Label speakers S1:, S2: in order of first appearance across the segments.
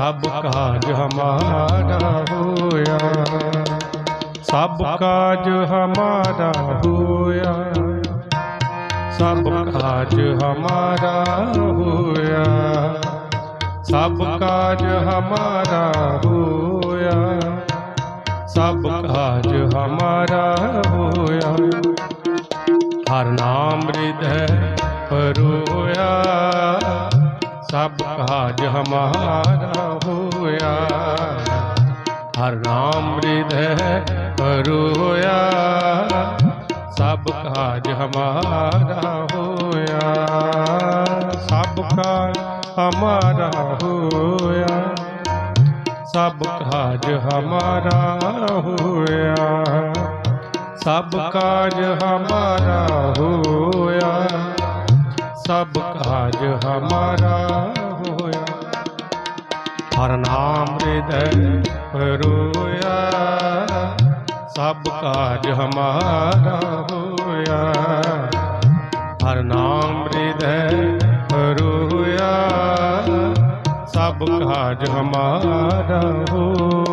S1: ਸਭ ਕਾਜ ਹਮਾਰਾ ਹੋਇਆ। ਸਭ ਕਾਜ ਹਮਾਰਾ ਹੋਇਆ। ਸਭ ਕਾਜ ਹਮਾਰਾ ਹੋਇਆ। ਸਭ ਕਾਜ ਹਮਾਰਾ ਹੋਇਆ। ਸਭ ਕਾਜ ਹਮਾਰਾ ਹੋਇਆ। ਹਰ ਨਾਮ ਹਿਰਦੈ ਪਰੋਇਆ ਸਭ ਕਾਜ ਹਮਾਰਾ ਹੋਇਆ। ਹਰ ਨਾਮ ਹਿਰਦੈ ਪਰੋਇਆ ਸਭ ਕਾਜ ਹਮਾਰਾ ਹੋਇਆ। ਸਭ ਕਾਜ ਹਮਾਰਾ ਹੋਇਆ। ਸਭ ਕਾਜ ਹਮਾਰਾ ਹੋਇਆ। ਸਭ ਕਾਜ ਹਮਾਰਾ ਹੋਇਆ। ਸਭ ਕਾਜ ਹਮਾਰਾ ਹੋਇਆ। ਹਰ ਨਾਮ ਹਿਰਦੈ ਪਰੋਇਆ ਸਭ ਕਾਜ ਹਮਾਰਾ ਹੋਇਆ। ਹਰ ਨਾਮ ਹਿਰਦੈ ਪਰੋਇਆ ਸਭ ਕਾਜ ਹਮਾਰਾ ਹੋਇਆ।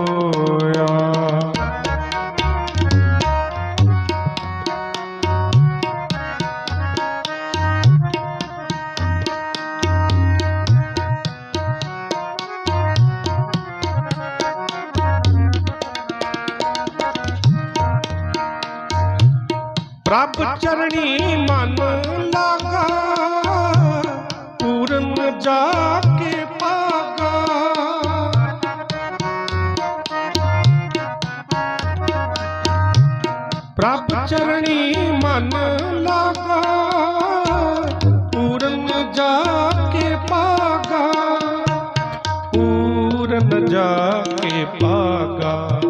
S1: ਚਰਣੀ ਮਨ ਲਾਗਾ, ਪੂਰਨ ਜਾ ਕੇ ਪਾਗਾ, ਪੂਰਨ ਜਾ ਕੇ ਪਾਗਾ,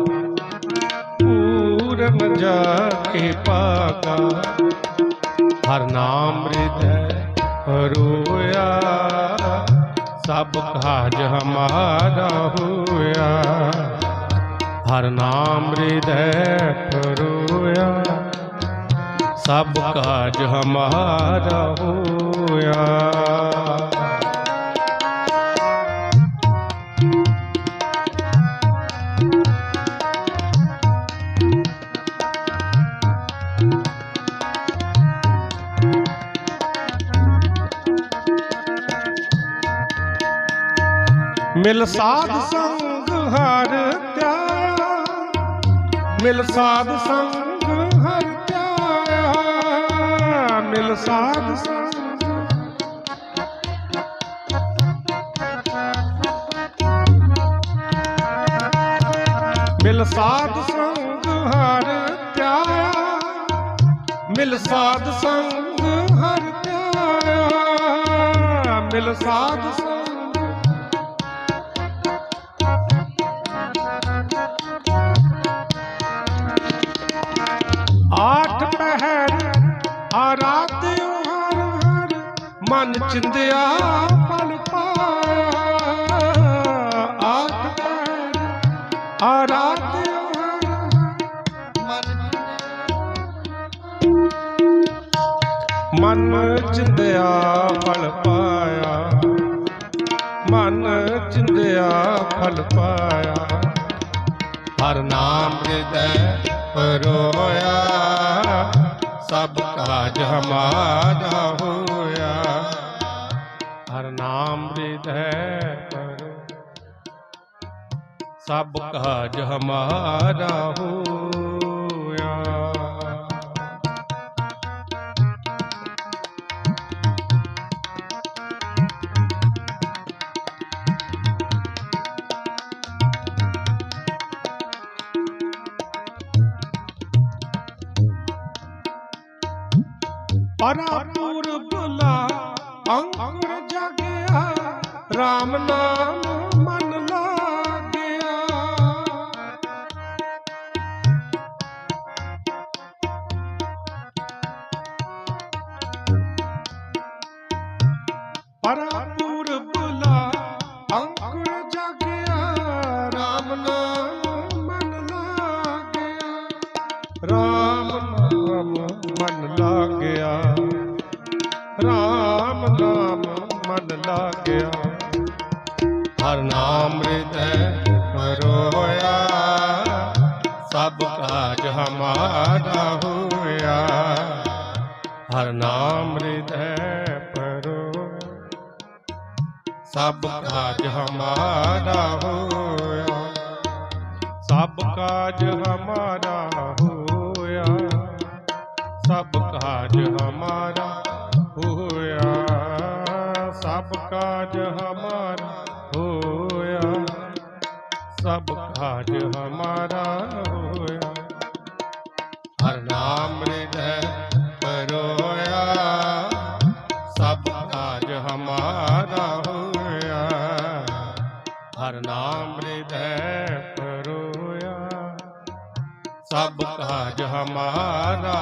S1: ਪੂਰਨ ਜਾ ਕੇ ਪਾਗਾ। ਹਰ ਨਾਮ ਹਿਰਦੈ ਰੋਇਆ, ਸਭ ਕਾਜ ਹਮਾਰਾ ਹੋਇਆ। ਹਰ ਨਾਮ ਹਿਰਦੈ ਰੋਇਆ ਸਭ ਕਾਜ ਹਮਾਰਾ ਹੋਇਆ। ਮਿਲ ਸਾਧ ਸੰਗ ਹਰ ਧਿਆਇਆ ਮਿਲ ਸਾਧ ਸੰਗ ਸਾਧ। ਮਿਲ ਸਾਧ ਸੰਗ ਹਰ ਧਿਆਇਆ ਮਿਲ ਸਾਧ ਸੰਗ ਹਰ ਧਿਆਇਆ ਮਿਲ ਸਾਧ ਸੰਗ ਮਨ ਚਿੰਦਿਆ ਫਲ ਪਾਇਆ। ਆਠ ਪਹਿਰ ਆਰਾਧਿਓ ਮਨ ਚਿੰਦਿਆ, ਫਲ ਪਾਇਆ। ਮਨ ਚਿੰਦਿਆ, ਫਲ ਪਾਇਆ। ਹਰ ਨਾਮ ਹਿਰਦੈ ਪਰੋਇਆ। ਸਭ ਕਾਜ ਹਮਾਰਾ ਹੋਇਆ। ਹਰ ਨਾਮ ਹਿਰਦੈ ਪਰੋ ਸਭ ਕਾਜ ਹਮਾਰਾ ਹੋਇਆ। ਪਰਾਪੁਰ ਬੁਲਾ ਅੰਕੁਰ ਜਾਗਿਆ RAM ਨਾਮ ਮਨ ਲਾਗਿਆ। ਪਰਾਪੁਰ ਬੁਲਾ ਅੰਕੁਰ ਜਾਗਿਆ RAM ਨਾਮ ਮਨ ਲਾਗਿਆ। RAM ਕਾਜ ਹਮਾਰਾ ਹੋਇਆ, ਸਭ ਕਾਜ ਹਮਾਰਾ ਹੋਇਆ। ਸਭ ਕਾਜ ਹਮਾਰਾ ਹੋਇਆ। ਹਰ ਨਾਮ ਹਿਰਦੈ ਪਰੋਇਆ, ਸਭ ਕਾਜ ਹਮਾਰਾ ਹੋਇਆ। ਹਰ ਨਾਮ ਹਿਰਦੈ ਪਰੋਇਆ, ਸਭ ਕਾਜ ਹਮਾਰਾ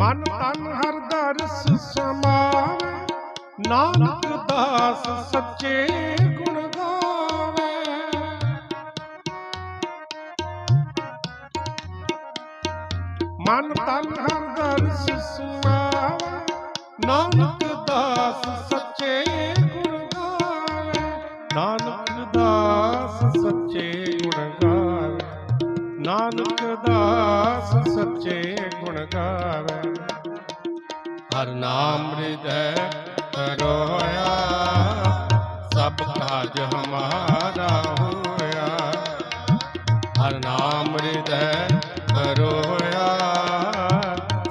S1: ਮਨ ਤਨ ਹਰ ਦਰਸ ਸਮਾਵੇ, ਨਾਨਕ ਦਾਸ ਸੱਚੇ ਗੁਣ ਗਾਵੇ। ਮਨ ਤਨ ਹਰ ਦਰਸ ਸਮਾਵੇ, ਨਾਨਕ ਨਾਨਕ ਦਾਸ ਸੱਚੇ ਗੁਣ ਗਾਵੇ। ਹਰ ਨਾਮ ਹਿਰਦੈ ਪਰੋਇਆ ਸਭ ਕਾਜ ਹਮਾਰਾ ਹੋਇਆ। ਹਰ ਨਾਮ ਹਿਰਦੈ ਪਰੋਇਆ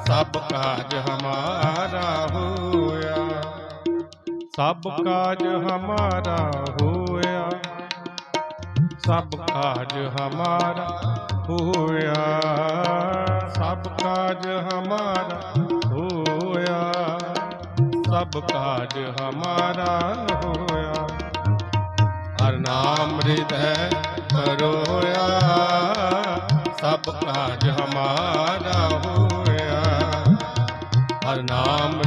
S1: ਸਭ ਕਾਜ ਹਮਾਰਾ ਹੋਇਆ। ਸਭ ਕਾਜ ਹਮਾਰਾ ਹੋਇਆ, ਸਭ ਕਾਜ ਹਮਾਰਾ ਹੋਇਆ। ਸਭ ਕਾਜ ਹਮਾਰਾ ਹੋਇਆ। ਸਭ ਕਾਜ ਹਮਾਰਾ ਹੋਇਆ। ਹਰ ਨਾਮ ਹਿਰਦੈ ਪਰੋਇਆ ਸਭ ਕਾਜ ਹਮਾਰਾ ਹੋਇਆ। ਹਰ ਨਾਮ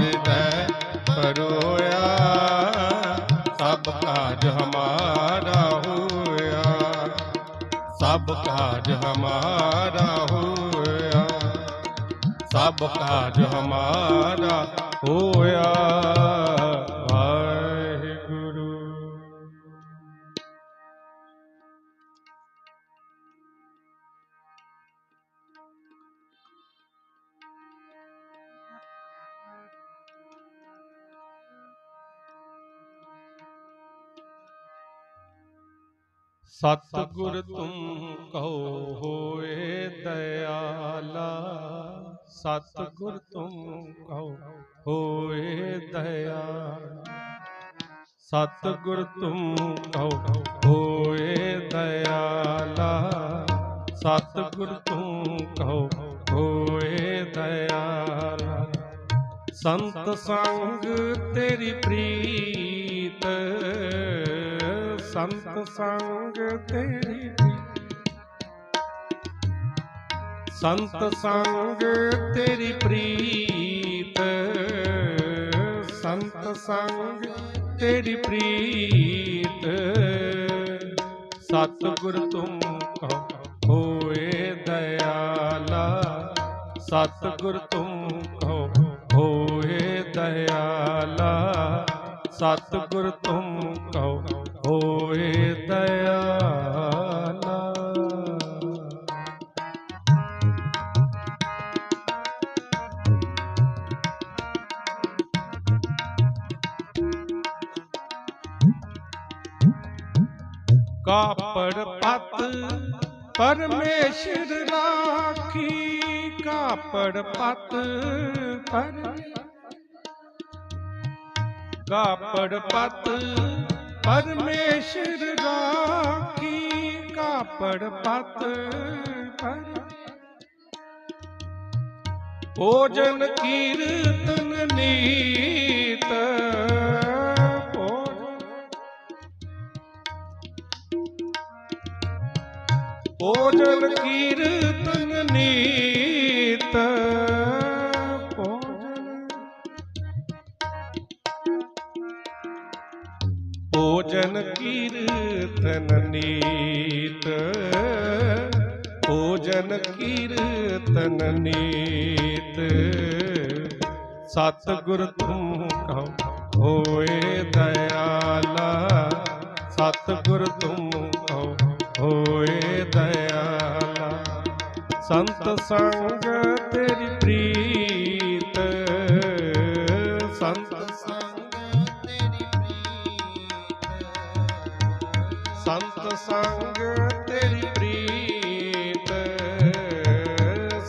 S1: ਸਭ ਕਾਜ ਹਮਾਰਾ ਹੋਇਆ। ਸਭ ਕਾਜ ਹਮਾਰਾ ਹੋਇਆ। ਸਤਿਗੁਰ ਤੁਮ ਕਹੋ ਹੋਏ ਦਇਆਲਾ। ਸਤਿਗੁਰ ਤੁਮ ਕਹੋ ਹੋਏ ਦਇਆਲਾ। ਸਤਿਗੁਰ ਤੁਮ ਕਹੋ ਹੋਏ ਦਇਆਲਾ। ਸਤਿਗੁਰ ਤੁਮ ਕਹੋ ਹੋਏ ਦਇਆਲਾ। ਸੰਤ ਸੰਗ ਤੇਰੀ ਪ੍ਰੀਤ ਸੰਤ ਸੰਗ ਤੇਰੀ। ਪ੍ਰੀਤ ਸੰਤ ਸੰਗ ਤੇਰੀ ਪ੍ਰੀਤ। ਸੰਤ ਸੰਗ ਤੇਰੀ ਪ੍ਰੀਤ। ਸਤਿਗੁਰ ਤੁਮ ਕਹੋ ਹੋਏ ਦਇਆਲਾ। ਸਤਿਗੁਰ ਤੁਮ ਕਹੋ ਹੋਏ ਦਇਆਲਾ। ਸਤਿਗੁਰ ਤੁਮ ਕਹੋ ਹੋਏ ਦਇਆਲਾ। ਕਾਪੜ ਪਤ ਪਰਮੇਸ਼ਰ ਰਾਖੀ ਕਾਪੜ ਪਤ ਪਰ ਕਾਪੜ ਪਤ ਪਰਮੇਸ਼ਰ ਰਾਖੀ ਕਾਪੜ ਪਤ ਪਰ? ਭੋਜਨ ਕੀਰਤਨ ਨੀਤ ਭੋਜਨ। ਭੋਜਨ ਕੀਰਤਨ ਕੀਰਤਨ ਨੀਤ। ਭੋਜਨ ਕੀਰਤਨ ਨੀਤ। ਸਤਿਗੁਰ ਤੁਮ ਕਹੋ ਹੋਏ ਦਇਆਲਾ। ਸਤਿਗੁਰ ਤੁਮ ਕਹੋ ਹੋਏ ਦਇਆਲਾ। ਸੰਤ ਸੰਗ ਤੇਰੀ ਪ੍ਰੀਤ ਸੰਗ ਤੇਰੀ ਪ੍ਰੀਤ।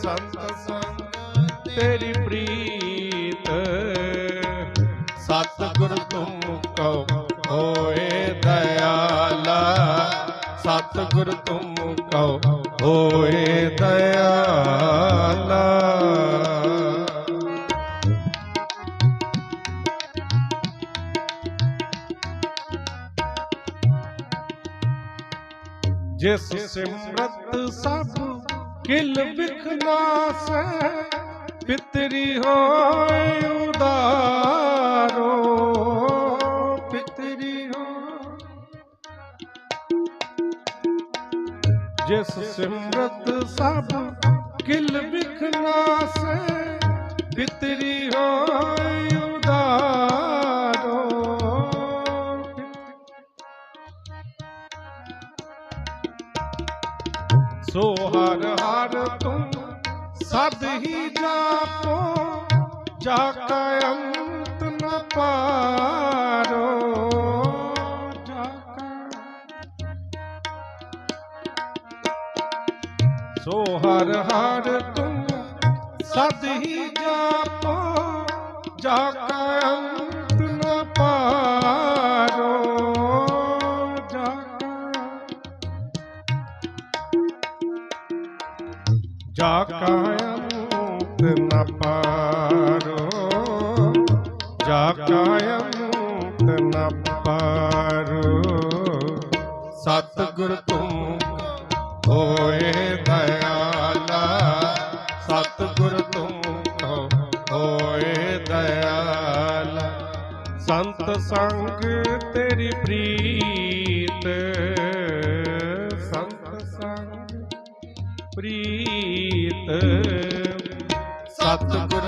S1: ਸੰਤ ਸੰਗ ਤੇਰੀ ਪ੍ਰੀਤ। ਸਤਿਗੁਰ ਤੁਮ ਕਉ ਹੋਏ ਦਇਆਲਾ। ਸਤਿਗੁਰ ਤੁਮ ਕਉ ਹੋਏ ਦਇਆਲਾ। ਜਿਸ ਸਿਮਰਤ ਸਭ ਕਿਲ ਬਿਖਨਾਸੈ ਪਿਤਰੀ ਹੋਏ ਉਦਾਰੋ, ਪਿਤਰੀ ਹੋ ਜਿਸ ਸਿਮਰਤ ਸਭ ਕਿਲ ਬਿਖਨਾਸੈ ਪਿਤਰੀ ਹੋਏ ਸੋ ਹਰ ਹਰ ਤੁਮ ਸਦ ਹੀ ਜਾਪੋ, ਜਾ ਕਾ ਅੰਤ ਨ ਪਾਰੋ। ਜਾ ਕਾ ਸੋ ਹਰ ਹਰ ਤੁਮ ਸਦ ਹੀ ਜਾਪੋ, ਜਾ ਕਾ ਜਾ ਕਾ ਅੰਤ ਨ ਪਾਰੋ। ਜਾ ਕਾ ਅੰਤ ਨ ਪਾਰੋ। ਸਤਿਗੁਰ ਤੁਮ ਹੋਏ ਦਇਆਲਾ। ਸਤਿਗੁਰ ਤੁਮ ਹੋਏ ਦਇਆਲਾ। ਸੰਤ ਸੰਗ ਤੇਰੀ ਪ੍ਰੀਤ ਸਤਿਗੁਰ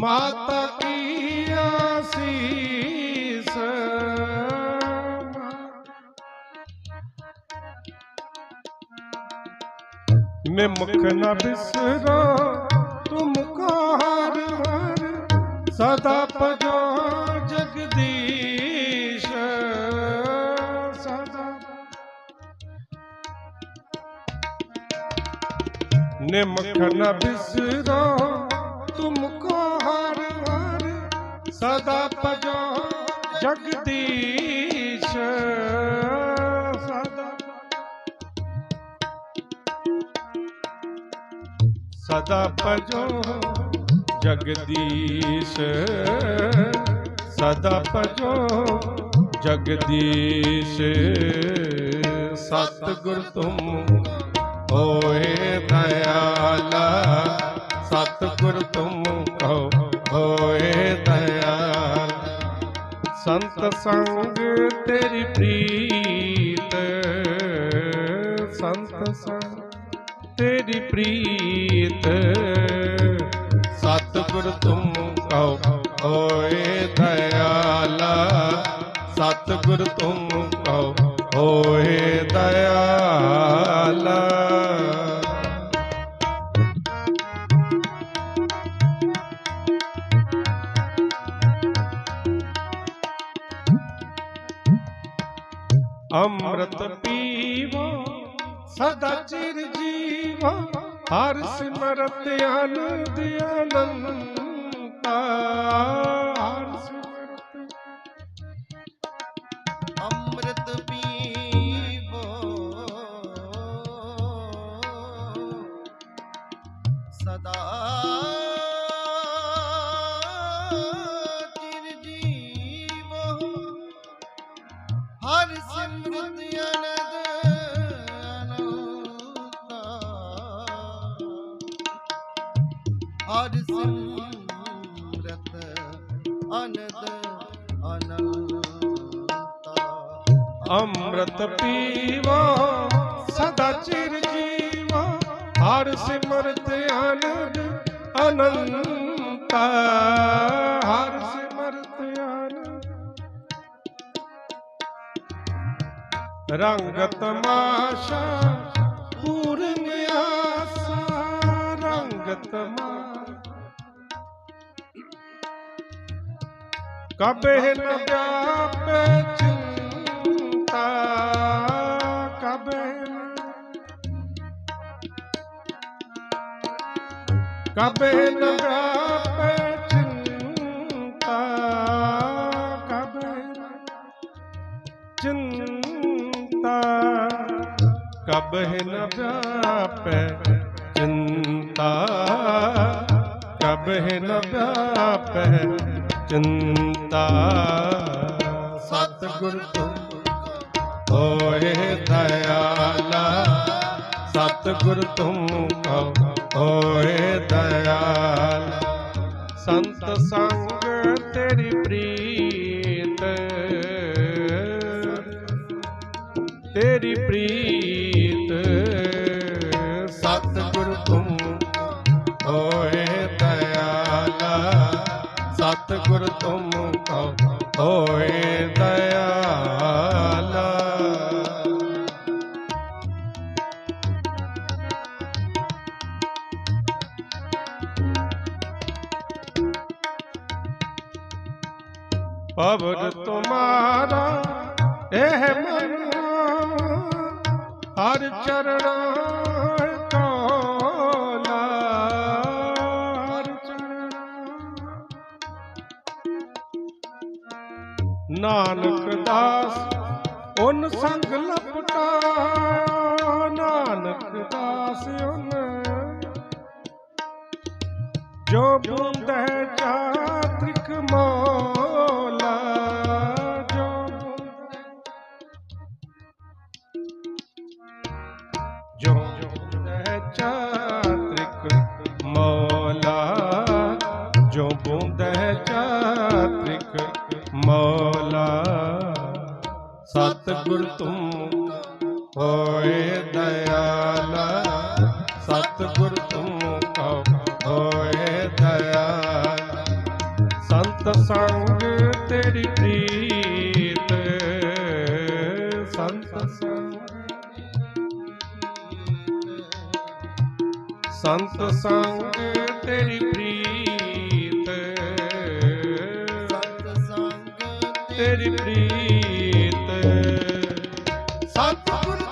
S1: ਮਾਤਾ ਕੀ ਅਸੀਸ ਨਿਮਖ ਨ ਬਿਸਰੋ, ਤੁਮ ਕੋ ਹਰ ਹਰ, ਸਦਾ ਭਜੋ ਜਗਦੀਸ਼। ਸਦਾ ਨਿਮਖ ਨ ਬਿਸਰੋ, ਤੁਮ ਕੋ ਸਦਾ ਭਜੋ ਜਗਦੀਸ਼। ਸਦਾ ਸਦਾ ਭਜੋ ਜਗਦੀਸ਼। ਸਦਾ ਭਜੋ ਜਗਦੀਸ਼। ਸਤਿਗੁਰ ਤੁਮ ਹੋਏ ਦਇਆਲਾ। ਸਤਿਗੁਰ ਤੁਮ ਸੰਤ ਸੰਗ ਤੇਰੀ ਪ੍ਰੀਤ, ਸੰਤ ਸੰਗ ਤੇਰੀ ਪ੍ਰੀਤ। ਸਤਿਗੁਰ ਤੁਮ ਕਹੋ, ਹੋਏ ਦਇਆਲਾ। ਸਤਿਗੁਰ ਤੁਮ ਕਹੋ, ਹੋਏ ਦਇਆਲਾ। ਸਦਾ ਚਿਰ ਜੀਵੋ ਹਰ ਸਿਮਰਤ ਆਨੰਦ ਅਨੰਤਾ। ਹਰ
S2: ਅਨੰਦ, ਅਨੰਤਾ।
S1: ਅੰਮ੍ਰਿਤ ਪੀਵੋ, ਸਦਾ ਚਿਰ ਜੀਵਾ, ਹਰ ਸਿਮਰਤ ਆਨੰਦ ਅਨੰਤਾ। ਹਰ ਸਿਮਰਤ ਆਨੰਦ ਰੰਗ ਤਮਾਸ਼ਾ ਪੂਰਨ ਆਸਾ ਰੰਗ ਤਮਾਸ਼ਾ ਕਬੇ ਨ ਵਿਆਪੇ ਚਿੰਤਾ ਕਬੇ ਨ ਕਬੇ ਨ ਵਿਆਪੇ ਚਿੰਤਾ ਕਬੇ ਚਿੰਤਾ ਕਬੇ ਨ ਵਿਆਪੇ ਚਿੰਤਾ ਕਬੇ ਨ ਵਿਆਪੇ ਚਿੰਤਾ। ਸਤਿਗੁਰ ਤੁਮ ਹੋਏ ਦਇਆਲਾ। ਸਤਿਗੁਰ ਤੁਮ ਕਉ ਹੋਏ ਦਇਆਲ। ਸੰਤ ਸੰਗ ਤੇਰੀ ਪ੍ਰੀਤ। ਤੇਰੀ ਪ੍ਰੀਤ। ਸਤਿਗੁਰ ਹੋਏ ਦਇਆਲਾ। ਪਵਨ ਤੁਮਾਰਾ ਇਹ ਮਨ ਹਰ ਚਰਣਾ ਨਾਨਕ ਦਾਸ, ਉਨ ਸੰਗ ਲਪਟਾ। ਨਾਨਕ ਦਾਸ ਉਨ। ਜੋ ਬੁੰਦ ਹੈ ਚਾਤ੍ਰਿਕ ਮੋਲਾ, ਜੋ ਬੁੰਦ ਜੋ ਬੁੰਦ ਹੈ ਚਾਤ੍ਰਿਕ ਸਤਿਗੁਰ ਤੁਮ ਹੋਏ ਦਇਆਲਾ। ਸਤਿਗੁਰ ਤੁਮ ਕਉ ਹੋਏ ਦਇਆਲਾ। ਸੰਤ ਸੰਗ ਤੇਰੀ ਪ੍ਰੀਤ। ਸੰਤ ਸੰਗ ਸੰਤ ਸੰਗ ਤੇਰੀ ਪ੍ਰੀਤ।
S2: ਸਤ ਸੰਗ
S1: ਤੇਰੀ ਪ੍ਰੀਤ। ਸਤਿਗੁਰ